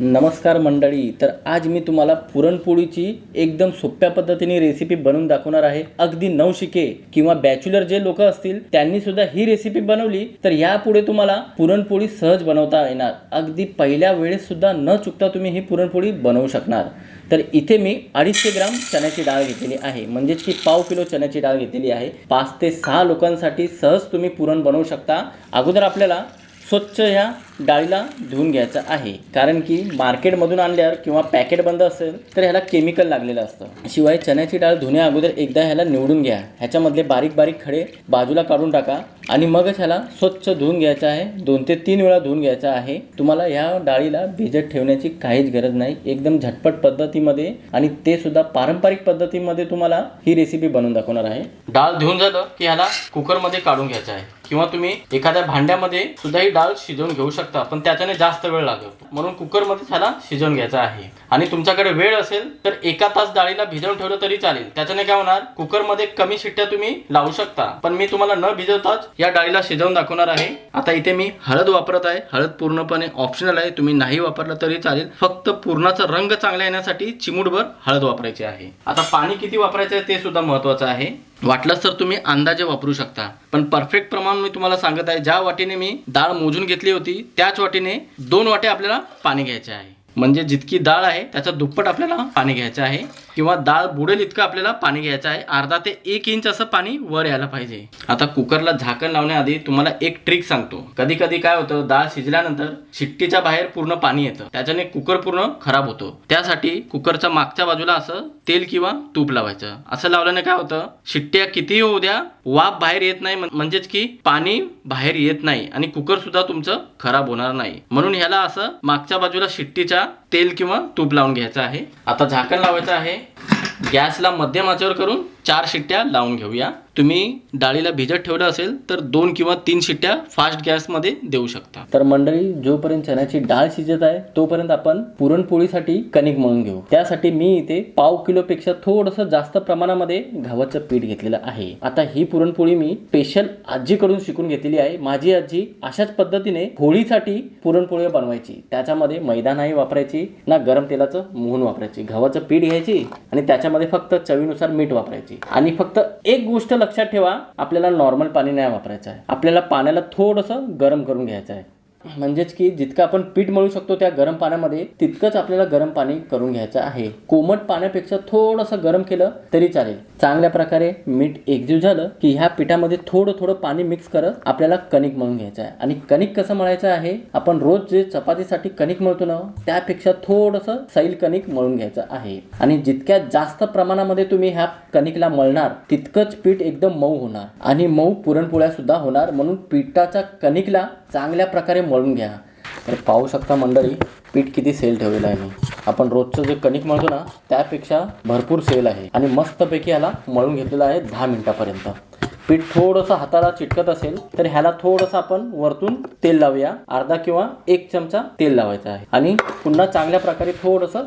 नमस्कार मंडळी तर आज मी तुम्हाला पुरणपोळीची एकदम सोप्या पद्धतीने रेसिपी बनवून दाखवणार आहे. अगदी नवशिके किंवा बॅच्युलर जे लोक असतील त्यांनी सुद्धा ही रेसिपी बनवली तर यापुढे तुम्हाला पुरणपोळी सहज बनवता येणार. अगदी पहिल्या वेळेस सुद्धा न चुकता तुम्ही ही पुरणपोळी बनवू शकणार. तर इथे मी अडीचशे ग्राम चण्याची डाळ घेतलेली आहे. म्हणजेच की पाव किलो चण्याची डाळ घेतलेली आहे. पाच ते सहा लोकांसाठी सहज तुम्ही पुरण बनवू शकता. अगोदर आपल्याला स्वच्छ ह्या डाळीला धुवून घ्यायचं आहे. कारण की मार्केटमधून आणल्यावर किंवा पॅकेट बंद असेल तर ह्याला केमिकल लागलेलं असतं. शिवाय चण्याची डाळ धुण्या अगोदर एकदा ह्याला निवडून घ्या. ह्याच्यामधले बारीक बारीक खडे बाजूला काढून टाका आणि मगच ह्याला स्वच्छ धुवून घ्यायचं आहे. दोन ते तीन वेळा धुवून घ्यायचं आहे. तुम्हाला ह्या डाळीला भिजत ठेवण्याची काहीच गरज नाही. एकदम झटपट पद्धतीमध्ये आणि ते सुद्धा पारंपरिक पद्धतीमध्ये तुम्हाला ही रेसिपी बनवून दाखवणार आहे. डाळ धुवून झालं की ह्याला कुकरमध्ये काढून घ्यायचं आहे. किंवा तुम्ही एखाद्या भांड्यामध्ये सुद्धा ही डाळ शिजवून घेऊ शकता. पण त्याच्याने जास्त वेळ लागतो म्हणून कुकरमध्ये त्याला शिजवून घ्यायचा आहे. आणि तुमच्याकडे वेळ असेल तर एका तास डाळीला भिजवून ठेवलं तरी चालेल. त्याच्याने काय होणार? कुकरमध्ये कमी शिट्ट्या तुम्ही लावू शकता. पण मी तुम्हाला न भिजवताच या डाळीला शिजवून दाखवणार आहे. आता इथे मी हळद वापरत आहे. हळद पूर्णपणे ऑप्शनल आहे. तुम्ही नाही वापरलं तरी चालेल. फक्त पूर्णाचा रंग चांगला येण्यासाठी चिमूटभर हळद वापरायची आहे. आता पाणी किती वापरायचं आहे ते सुद्धा महत्वाचं आहे. वाटलंच तर तुम्ही अंदाजे वापरू शकता. पण परफेक्ट प्रमाण मी तुम्हाला सांगत आहे ज्या वाटीने मी डाळ मोजून घेतली होती त्याच वाटीने दोन वाटे आपल्याला पाणी घ्यायचे आहे. म्हणजे जितकी डाळ आहे त्याचा दुप्पट आपल्याला पाणी घ्यायचं आहे. किंवा डाळ बुडेल इतकं आपल्याला पाणी घ्यायचं आहे. अर्धा ते एक इंच असं पाणी वर यायला पाहिजे. आता कुकरला झाकण लावण्याआधी तुम्हाला एक ट्रिक सांगतो. कधी कधी काय होतं डाळ शिजल्यानंतर शिट्टीच्या बाहेर पूर्ण पाणी येतं. त्याच्याने कुकर पूर्ण खराब होतो. त्यासाठी कुकरच्या मागच्या बाजूला असं तेल किंवा तूप लावायचं. असं लावल्याने काय होतं शिट्ट्या कितीही होऊ द्या वाफ बाहेर येत नाही. म्हणजेच की पाणी बाहेर येत नाही. आणि कुकर सुद्धा तुमचं खराब होणार नाही. म्हणून ह्याला असं मागच्या बाजूला शिट्टीच्या तेल किंवा तूप लावून घ्यायचं आहे. आता झाकण लावायचं आहे. गॅसला मध्यम आचेवर करून चार शिट्ट्या लावून घेऊया. तुम्ही डाळीला भिजत ठेवलं असेल तर दोन किंवा तीन शिट्ट्या फास्ट गॅसमध्ये देऊ शकता. तर मंडळी जोपर्यंत चण्याची डाळ शिजत आहे तोपर्यंत आपण पुरणपोळीसाठी कणिक म्हणून घेऊ. त्यासाठी मी इथे पाव किलोपेक्षा थोडंसं थोडस जास्त प्रमाणामध्ये गव्हाचं पीठ घेतलेलं आहे. आता ही पुरणपोळी मी स्पेशल आजीकडून शिकून घेतलेली आहे. माझी आजी अशाच पद्धतीने होळीसाठी पुरणपोळी बनवायची. त्याच्यामध्ये मैदा नाही वापरायची ना गरम तेलाचं मोहन वापरायची. गव्हाचं पीठ घ्यायची आणि त्याच्यामध्ये फक्त चवीनुसार मीठ वापरायची. आणि फक्त एक गोष्ट लक्षात ठेवा आपल्याला नॉर्मल पाणी नाही वापरायचं आहे. आपल्याला पाण्याला थोडंसं गरम करून घ्यायचं आहे. म्हणजेच की जितकं आपण पीठ मळू शकतो त्या गरम पाण्यामध्ये तितकंच आपल्याला गरम पाणी करून घ्यायचं आहे. कोमट पाण्यापेक्षा थोडंसं गरम केलं तरी चालेल. चांगल्या प्रकारे मीठ एकजीव झालं की ह्या पिठामध्ये थोडं थोडं पाणी मिक्स करत आपल्याला कणिक मळून घ्यायचं आहे. आणि कणिक कसं मळायचं आहे? आपण रोज जे चपातीसाठी कणिक मळतो ना त्यापेक्षा थोडंसं सैल कणिक मळून घ्यायचं आहे. आणि जितक्या जास्त प्रमाणामध्ये तुम्ही ह्या कणिकला मळणार तितकंच पीठ एकदम मऊ होणार. आणि मऊ पुरणपोळ्या सुद्धा होणार. म्हणून पिठाच्या कणिकला चांगल्या प्रकारे मळून घ्या. तर पाहू शकता मंडळी पीठ किती सेल ठेवलेलं आहे. मी आपण रोजचं जे कणिक मळतो ना त्यापेक्षा भरपूर सेल आहे. आणि मस्तपैकी ह्याला मळून घेतलेलं आहे दहा मिनिटापर्यंत. पीठ थोडंसं हाताला चिटकत असेल तर ह्याला थोडंसं आपण वरतून तेल लावूया. अर्धा किंवा एक चमचा तेल लावायचा आहे. आणि पुन्हा चांगल्या प्रकारे थोडंसं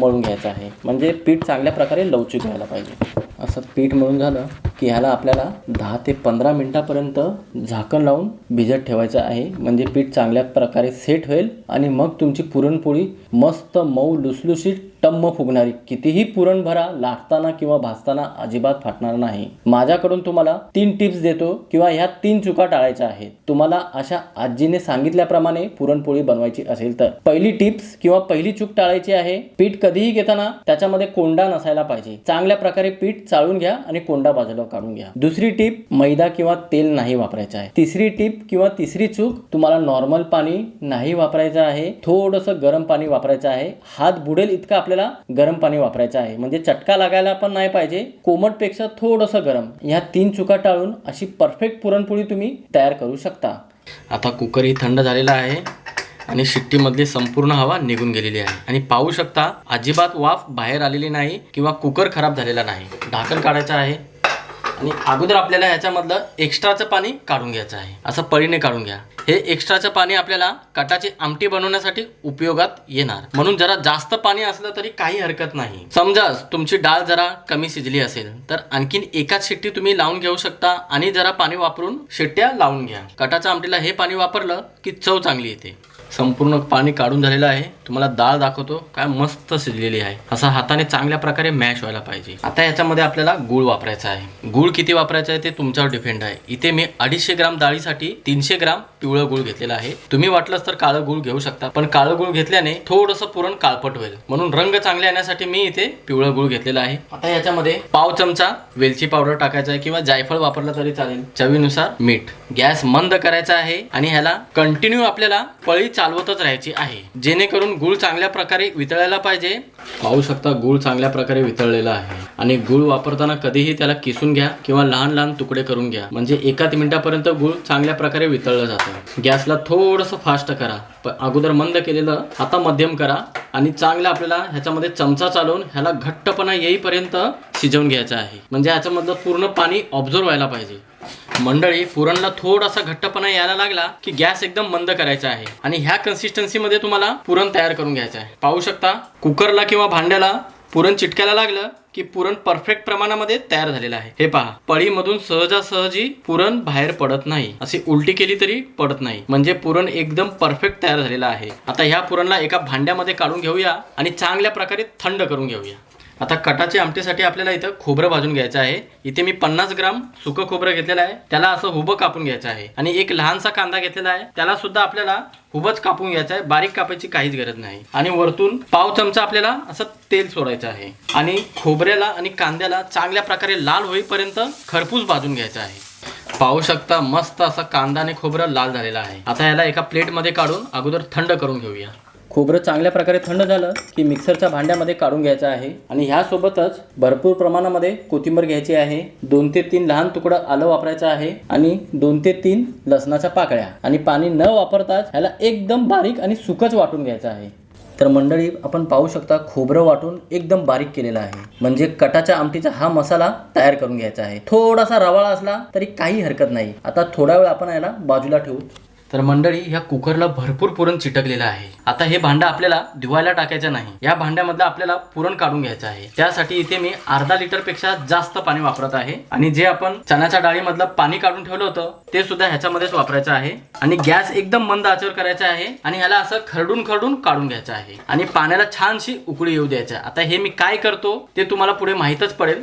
मळून घ्यायचं आहे. म्हणजे पीठ चांगल्या प्रकारे लवचिक व्हायला पाहिजे. असं पीठ मळून झालं की ह्याला आपल्याला दहा ते पंधरा मिनटापर्यंत झाकण लावून भिजत ठेवायचं आहे. म्हणजे पीठ चांगल्या प्रकारे सेट होईल आणि मग तुमची पुरणपोळी मस्त मऊ लुसलुशीत टम्म फुगणारी. कितीही पुरण भरा लाटताना किंवा भाजताना अजिबात फाटणार नाही. माझ्याकडून तुम्हाला तीन टिप्स देतो किंवा ह्या तीन चुका टाळायच्या आहेत. तुम्हाला अशा आजीने सांगितल्याप्रमाणे पुरणपोळी बनवायची असेल तर. पहिली टिप्स किंवा पहिली चूक टाळायची आहे पीठ कधीही घेताना त्याच्यामध्ये कोंडा नसायला पाहिजे. चांगल्या प्रकारे पीठ चाळून घ्या आणि कोंडा बाजूला काढून घ्या. दुसरी टीप मैदा किंवा तेल नाही वापरायचं आहे. तिसरी टीप किंवा तिसरी चूक तुम्हाला नॉर्मल पाणी नाही वापरायचं आहे. थोडंसं गरम पाणी वापरायचं आहे. हात बुडेल इतकं आपल्याला गरम पाणी वापरायचं आहे. म्हणजे चटका लागायला पण नाही पाहिजे कोमटपेक्षा थोडंसं गरम. ह्या तीन चुका टाळून अशी परफेक्ट पुरणपोळी तुम्ही तयार करू शकता. आता कुकर ही थंड झालेला आहे आणि शिट्टीमधली संपूर्ण हवा निघून गेलेली आहे. आणि पाहू शकता अजिबात वाफ बाहेर आलेली नाही किंवा कुकर खराब झालेला नाही. ढाकण काढायचं आहे. आणि अगोदर आपल्याला ह्याच्यामधलं एक्स्ट्राचं पाणी काढून घ्यायचं आहे. असं पळीने काढून घ्या. हे एक्स्ट्राचं पाणी आपल्याला कटाची आमटी बनवण्यासाठी उपयोगात येणार. म्हणून जरा जास्त पाणी असलं तरी काही हरकत नाही. समजा तुमची डाळ जरा कमी शिजली असेल तर आणखीन एकाच शिट्टी तुम्ही लावून घेऊ शकता आणि जरा पाणी वापरून शिट्ट्या लावून घ्या. कटाच्या आमटीला हे पाणी वापरलं की चव चांगली येते. संपूर्ण पाणी काढून झालेलं आहे. तुम्हाला डाळ दाखवतो काय मस्त शिजलेली आहे. असं हाताने चांगल्या प्रकारे मॅश व्हायला पाहिजे. आता याच्यामध्ये आपल्याला गुळ वापरायचा आहे. गुळ किती वापरायचा आहे ते तुमच्यावर डिपेंड आहे. इथे मी अडीचशे ग्राम डाळीसाठी तीनशे ग्राम पिवळं गुळ घेतलेला आहे. तुम्ही वाटलंच तर काळं गुळ घेऊ शकता पण काळं गुळ घेतल्याने थोडंसं पुरण काळपट होईल. म्हणून रंग चांगले येण्यासाठी मी इथे पिवळं गुळ घेतलेला आहे. आता याच्यामध्ये पाव चमचा वेलची पावडर टाकायचा आहे किंवा जायफळ वापरलं तरी चालेल. चवीनुसार मीठ. गॅस मंद करायचा आहे आणि ह्याला कंटिन्यू आपल्याला पळी चालवतच राहायची आहे. जेणेकरून गुळ चांगल्या प्रकारे वितळायला पाहिजे. पाहू शकता गुळ चांगल्या प्रकारे वितळलेला आहे. आणि गुळ वापरताना कधीही त्याला किसून घ्या किंवा लहान लहान तुकडे करून घ्या. म्हणजे एकाच मिनिटापर्यंत गुळ चांगल्या प्रकारे वितळलं जातं. गॅसला थोडंसं फास्ट करा. पण अगोदर मंद केलेलं आता मध्यम करा. आणि चांगलं आपल्याला ह्याच्यामध्ये चमचा चालवून ह्याला घट्टपणा येईपर्यंत शिजवून घ्यायचं आहे. म्हणजे ह्याच्यामधलं पूर्ण पाणी ऑब्झर्व व्हायला पाहिजे. मंडळी पुरणला थोडासा घट्टपणा यायला लागला की गॅस एकदम बंद करायचा आहे. आणि ह्या कन्सिस्टन्सीमध्ये तुम्हाला पुरण तयार करून घ्यायचं आहे. पाहू शकता कुकरला किंवा भांड्याला पुरण चिटकायला लागलं की पुरण परफेक्ट प्रमाणामध्ये तयार झालेलं आहे. हे पहा पळीमधून सहजासहजी पुरण बाहेर पडत नाही. अशी उलटी केली तरी पडत नाही. म्हणजे पुरण एकदम परफेक्ट तयार झालेलं आहे. आता ह्या पुरणला एका भांड्यामध्ये काढून घेऊया आणि चांगल्या प्रकारे थंड करून घेऊया. आता कटाची आमटीसाठी आपल्याला इथं खोबरं भाजून घ्यायचं आहे. इथे मी पन्नास ग्राम सुकं खोबरं घेतलेलं आहे. त्याला असं हुबं कापून घ्यायचं आहे. आणि एक लहानसा कांदा घेतलेला आहे. त्याला सुद्धा आपल्याला हुबच कापून घ्यायचं आहे. बारीक कापायची काहीच गरज नाही. आणि वरतून पाव चमचा आपल्याला असं तेल सोडायचं आहे. आणि खोबऱ्याला आणि कांद्याला चांगल्या प्रकारे लाल होईपर्यंत खरपूस भाजून घ्यायचं आहे. पाहू शकता मस्त असा कांदा आणि खोबरं लाल झालेला आहे. आता याला एका प्लेटमध्ये काढून अगोदर थंड करून घेऊया. खोबरं चांगल्या प्रकारे थंड झालं की मिक्सरच्या भांड्यामध्ये काढून घ्यायचं आहे. आणि ह्यासोबतच भरपूर प्रमाणामध्ये कोथिंबीर घ्यायची आहे. दोन ते तीन लहान तुकडं आलं वापरायचं आहे. आणि दोन ते तीन लसणाच्या पाकळ्या. आणि पाणी न वापरताच ह्याला एकदम बारीक आणि सुकच वाटून घ्यायचं आहे. तर मंडळी आपण पाहू शकता खोबरं वाटून एकदम बारीक केलेलं आहे. म्हणजे कटाच्या आमटीचा हा मसाला तयार करून घ्यायचा आहे. थोडासा रवाळा असला तरी काही हरकत नाही. आता थोडा वेळ आपण याला बाजूला ठेवू. तर मंडळी ह्या कुकरला भरपूर पुरण चिटकलेलं आहे. आता हे भांडं आपल्याला धुवायला टाकायचं नाही. या भांड्यामधलं आपल्याला पुरण काढून घ्यायचं आहे. त्यासाठी इथे मी अर्धा लिटरपेक्षा जास्त पाणी वापरत आहे. आणि जे आपण चण्याच्या डाळीमधलं पाणी काढून ठेवलं होतं ते सुद्धा ह्याच्यामध्येच वापरायचं आहे. आणि गॅस एकदम मंद आचर करायचा आहे आणि ह्याला असं खरडून खरडून काढून घ्यायचं आहे. आणि पाण्याला छानशी उकळी येऊ द्यायचं आता हे मी काय करतो ते तुम्हाला पुढे माहीतच पडेल.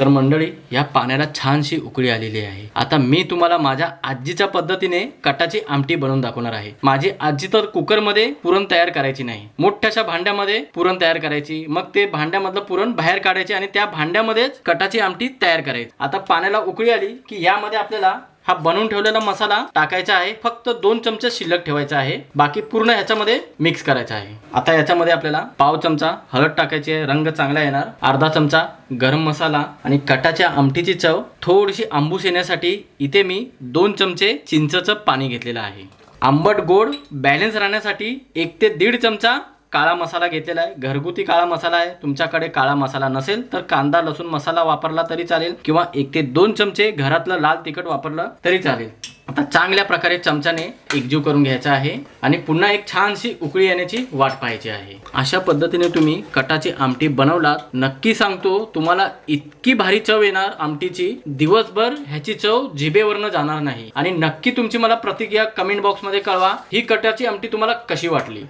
तर मंडळी या पाण्याला छानशी उकळी आलेली आहे. आता मी तुम्हाला माझ्या आजीच्या पद्धतीने कटाची आमटी बनवून दाखवणार आहे. माझी आजी तर कुकरमध्ये पुरण तयार करायची नाही. मोठ्याशा भांड्यामध्ये पुरण तयार करायची मग ते भांड्यामधलं पुरण बाहेर काढायचे आणि त्या भांड्यामध्येच कटाची आमटी तयार करायची. आता पाण्याला उकळी आली की यामध्ये आपल्याला हा बनवून ठेवलेला मसाला टाकायचा आहे. फक्त दोन चमचे शिल्लक ठेवायचा आहे. बाकी पूर्ण ह्याच्यामध्ये मिक्स करायचा आहे. आता याच्यामध्ये आपल्याला पाव चमचा हळद टाकायची आहे. रंग चांगला येणार. अर्धा चमचा गरम मसाला आणि कटाच्या आमटीची चव थोडीशी आंबूस येण्यासाठी इथे मी दोन चमचे चिंचचं पाणी घेतलेलं आहे. आंबट गोड बॅलन्स राहण्यासाठी एक ते दीड चमचा काळा मसाला घेतलेला आहे. घरगुती काळा मसाला आहे. तुमच्याकडे काळा मसाला नसेल तर कांदा लसूण मसाला वापरला तरी चालेल किंवा एक ते दोन चमचे घरातलं लाल तिखट वापरलं तरी चालेल. आता चांगल्या प्रकारे चमच्याने एकजीव करून घ्यायचा आहे आणि पुन्हा एक छानशी उकळी येण्याची वाट पाहायची आहे. अशा पद्धतीने तुम्ही कटाची आमटी बनवलात. नक्की सांगतो तुम्हाला इतकी भारी चव येणार आमटीची. दिवसभर ह्याची चव जिभेवरनं जाणार नाही. आणि नक्की तुमची मला प्रतिक्रिया कमेंट बॉक्समध्ये कळवा. ही कटाची आमटी तुम्हाला कशी वाटली?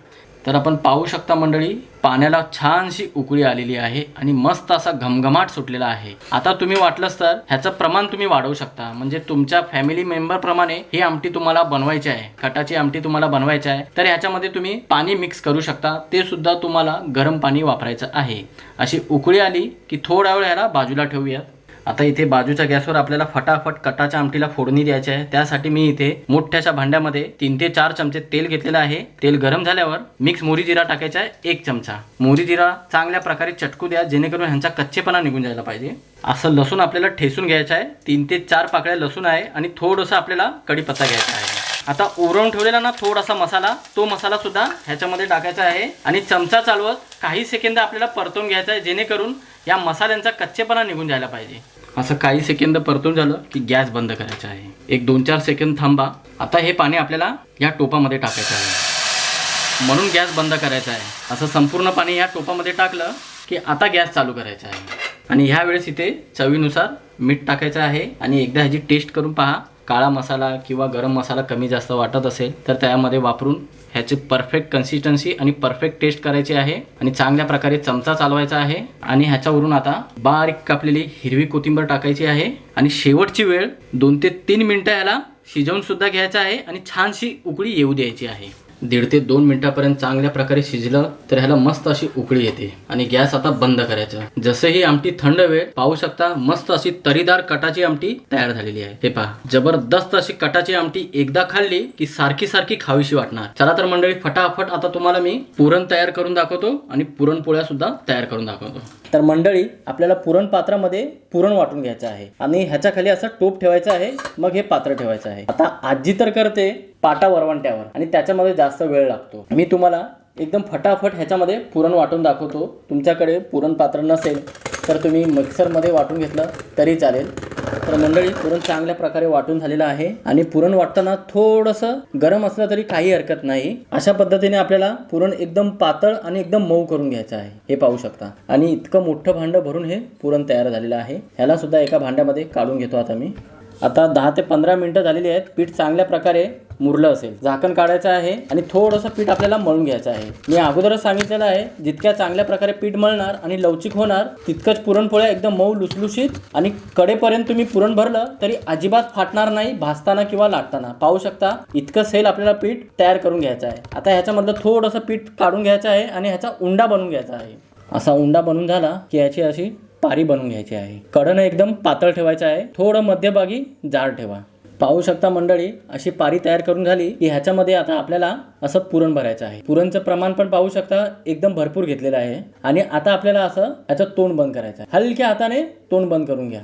तर आपण पाहू शकता मंडळी पाण्याला छानशी उकळी आलेली आहे आणि मस्त असा घमघमाट सुटलेला आहे. आता तुम्ही वाटलंच तर ह्याचं प्रमाण तुम्ही वाढवू शकता. म्हणजे तुमच्या फॅमिली मेंबर प्रमाणे ही आमटी तुम्हाला बनवायची आहे. खटाची आमटी तुम्हाला बनवायची आहे. तर ह्याच्यामध्ये तुम्ही पाणी मिक्स करू शकता. ते सुद्धा तुम्हाला गरम पाणी वापरायचं आहे. अशी उकळी आली की थोडा वेळ ह्याला बाजूला ठेवूयात. आता इथे बाजूच्या गॅसवर आपल्याला फटाफट कटाच्या आमटीला फोडणी द्यायची आहे. त्यासाठी मी इथे मोठ्याशा भांड्यामध्ये तीन ते चार चमचे तेल घेतलेलं आहे. तेल गरम झाल्यावर मिक्स मोरी जिरा टाकायचा आहे एक चमचा. मोरी जिरा चांगल्या प्रकारे चटकू द्या जेणेकरून ह्यांचा कच्चेपणा निघून जायला पाहिजे. असं लसूण आपल्याला ठेसून घ्यायचं आहे. तीन ते चार पाकळ्या लसूण आहे आणि थोडंसं आपल्याला कढीपत्ता घ्यायचा आहे. आता उरवून ठेवलेला ना थोडासा मसाला तो मसाला सुद्धा ह्याच्यामध्ये टाकायचा आहे. आणि चमचा चालवत काही सेकंद आपल्याला परतून घ्यायचा आहे जेणेकरून या मसाल्यांचा कच्चेपणा निघून जायला पाहिजे. असं काही सेकंद परतून झालं की गॅस बंद करायचा आहे. एक दोन चार सेकंद थांबा. आता हे पाणी आपल्याला या टोपामध्ये टाकायचं आहे. म्हणून गॅस बंद करायचा आहे. असं संपूर्ण पाणी या टोपामध्ये टाकलं की आता गॅस चालू करायचा आहे. आणि ह्या वेळेस इथे चवीनुसार मीठ टाकायचं आहे. आणि एकदा ह्याची टेस्ट करून पहा. काळा मसाला किंवा गरम मसाला कमी जास्त वाटत असेल तर त्यामध्ये वापरून ह्याची परफेक्ट कन्सिस्टन्सी आणि परफेक्ट टेस्ट करायची आहे. आणि चांगल्या प्रकारे चमचा चालवायचा आहे. आणि ह्याच्यावरून आता बारीक कापलेली हिरवी कोथिंबीर टाकायची आहे. आणि शेवटची वेळ दोन ते तीन मिनटं ह्याला शिजवून सुद्धा घ्यायचं आहे. आणि छानशी उकळी येऊ द्यायची आहे. दीड ते दोन मिनिटापर्यंत चांगल्या प्रकारे शिजलं तर ह्याला मस्त अशी उकळी येते. आणि गॅस आता बंद करायचा. जसं ही आमटी थंड वेळ पाहू शकता मस्त अशी तरीदार कटाची आमटी तयार झालेली आहे. हे पहा जबरदस्त अशी कटाची आमटी एकदा खाल्ली की सारखी सारखी खावीशी वाटणार. चला तर मंडळी फटाफट आता तुम्हाला मी पुरण तयार करून दाखवतो आणि पुरणपोळ्या सुद्धा तयार करून दाखवतो. तर मंडळी आपल्याला पुरण पात्रामध्ये पुरण वाटून घ्यायचं आहे. आणि ह्याच्या खाली असं टोप ठेवायचं आहे मग हे पात्र ठेवायचं आहे. आता आजी तर करते पाटा वरवंट्यावर. आणि त्याच्यामध्ये जास्त वेळ लागतो. मी तुम्हाला एकदम फटाफट ह्याच्यामध्ये पुरण वाटून दाखवतो. तुमच्याकडे पुरण पात्र नसेल तर तुम्ही मिक्सरमध्ये वाटून घेतलं तरी चालेल. तर मंडळी पुरण चांगल्या प्रकारे वाटून झालेलं आहे. आणि पुरण वाटताना थोडंसं गरम असलं तरी काही हरकत नाही. अशा पद्धतीने आपल्याला पुरण एकदम पातळ आणि एकदम मऊ करून घ्यायचं आहे. हे पाहू शकता. आणि इतकं मोठं भांडं भरून हे पुरण तयार झालेलं आहे. ह्याला सुद्धा एका भांड्यामध्ये काढून घेतो आता मी. आता दहा ते पंधरा मिनटं झालेली आहेत. पीठ चांगल्या प्रकारे मुरलं असेल. झाकण काढायचं आहे आणि थोडंसं पीठ आपल्याला मळून घ्यायचं आहे. मी अगोदरच सांगितलेलं आहे जितक्या चांगल्या प्रकारे पीठ मळणार आणि लवचिक होणार तितकंच पुरणपोळ्या एकदम मऊ लुसलुशीत आणि कडेपर्यंत तुम्ही पुरण भरलं तरी अजिबात फाटणार नाही भाजताना किंवा लाटताना. पाहू शकता इतकं सेल आपल्याला पीठ तयार करून घ्यायचं आहे. आता ह्याच्यामधलं थोडंसं पीठ काढून घ्यायचं आहे आणि ह्याचा उंडा बनवून घ्यायचा आहे. असा उंडा बनवून झाला की ह्याची अशी पारी बनवून घ्यायची आहे. कडनं एकदम पातळ ठेवायचं आहे. थोडं मध्यभागी जाड ठेवा. पाहू शकता मंडळी अशी पारी तयार करून झाली की ह्याच्यामध्ये आता आपल्याला असं पुरण भरायचं आहे. पुरणचं प्रमाण पण पाहू शकता एकदम भरपूर घेतलेलं आहे. आणि आता आपल्याला असं ह्याचं तोंड बंद करायचं आहे. हलक्या हाताने तोंड बंद करून घ्या.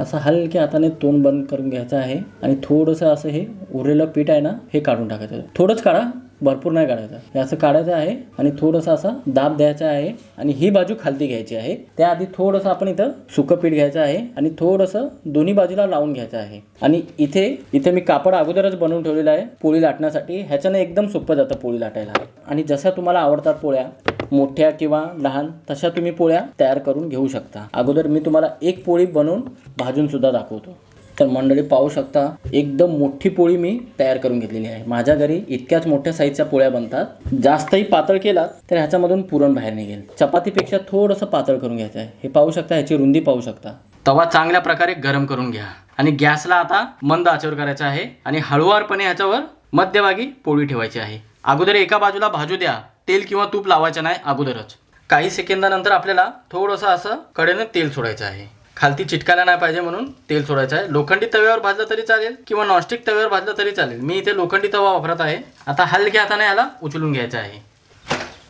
असं हलक्या हाताने तोंड बंद करून घ्यायचं आहे आणि थोडंसं असं हे उरलेलं पीठ आहे ना हे काढून टाकायचं थोडंच काढा भरपूर नाही काढायचं. हे असं काढायचं आहे आणि थोडंसं असा दाब द्यायचा आहे आणि ही बाजू खालती घ्यायची आहे. त्याआधी थोडंसं आपण इथं सुकं पीठ घ्यायचं आहे आणि थोडंसं दोन्ही बाजूला लावून घ्यायचं आहे. आणि इथे इथे मी कापड अगोदरच बनवून ठेवलेलं आहे पोळी लाटण्यासाठी. ह्याच्यानं एकदम सोपं जातं पोळी लाटायला. आणि जसं तुम्हाला आवडतात पोळ्या मोठ्या किंवा लहान तशा तुम्ही पोळ्या तयार करून घेऊ शकता. अगोदर मी तुम्हाला एक पोळी बनवून भाजून सुद्धा दाखवतो. तर मंडळी पाहू शकता एकदम मोठी पोळी मी तयार करून घेतलेली आहे. माझ्या घरी इतक्याच मोठ्या साईजच्या पोळ्या बनतात. जास्तही पातळ केलात तर ह्याच्यामधून पुरण बाहेर निघेल. चपातीपेक्षा थोडंसं पातळ करून घ्यायचं आहे हे पाहू शकता ह्याची रुंदी पाहू शकता. तवा चांगल्या प्रकारे गरम करून घ्या. आणि गॅसला आता मंद आचेवर करायचा आहे आणि हळुवारपणे ह्याच्यावर मध्यभागी पोळी ठेवायची आहे. अगोदर एका बाजूला भाजू द्या. तेल किंवा तूप लावायचं नाही अगोदरच. काही सेकंदानंतर आपल्याला थोडंसं असं कडेनं तेल सोडायचं आहे. खालती चिटकायला नाही पाहिजे म्हणून तेल सोडायचं आहे. लोखंडी तव्यावर भाजलं तरी चालेल किंवा नॉनस्टिक तव्यावर भाजलं तरी चालेल. मी इथे लोखंडी तवा वापरत आहे. आता हलक्या हाताने याला उचलून घ्यायचं आहे.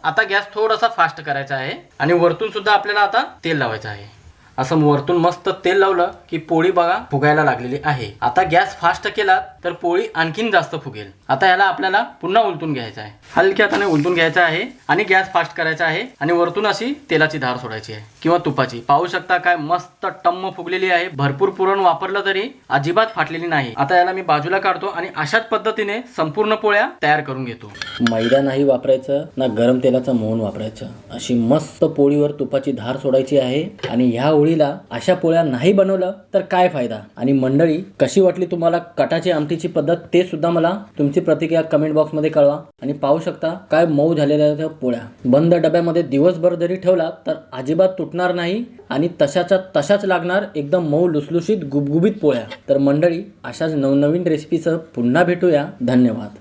आता गॅस थोडासा फास्ट करायचा आहे आणि वरतून सुद्धा आपल्याला आता तेल लावायचं आहे. असं वरतून मस्त तेल लावलं की पोळी बघा फुगायला लागलेली आहे. आता गॅस फास्ट केला तर पोळी आणखीन जास्त फुगेल. आता याला आपल्याला पुन्हा उलटून घ्यायचं आहे. हलक्या हाताने उलटून घ्यायचं आहे आणि गॅस फास्ट करायचा आहे आणि वरतून अशी तेलाची धार सोडायची आहे किंवा तुपाची. पाहू शकता काय मस्त टम्म फुगलेली आहे. भरपूर पुरण वापरलं तरी अजिबात फाटलेली नाही. आता याला मी बाजूला काढतो आणि अशाच पद्धतीने संपूर्ण पोळ्या तयार करून घेतो. मैदा नाही वापरायचं ना गरम तेलाचं मोहन वापरायचं. अशी मस्त पोळीवर तुपाची धार सोडायची आहे आणि ह्या होळीला अशा पोळ्या नाही बनवलं तर काय फायदा? आणि मंडळी कशी वाटली तुम्हाला कटाची आमटीची पद्धत ते सुद्धा मला तुमची प्रतिक्रिया कमेंट बॉक्समध्ये कळवा. आणि पाहू शकता काय मऊ झालेल्या त्या पोळ्या. बंद डब्यामध्ये दिवसभर जरी ठेवला तर अजिबात तुटणार नाही आणि तशाच्या तशाच लागणार एकदम मऊ लुसलुशीत गुबगुबीत पोळ्या. तर मंडळी अशाच नवनवीन रेसिपीसह पुन्हा भेटूया. धन्यवाद.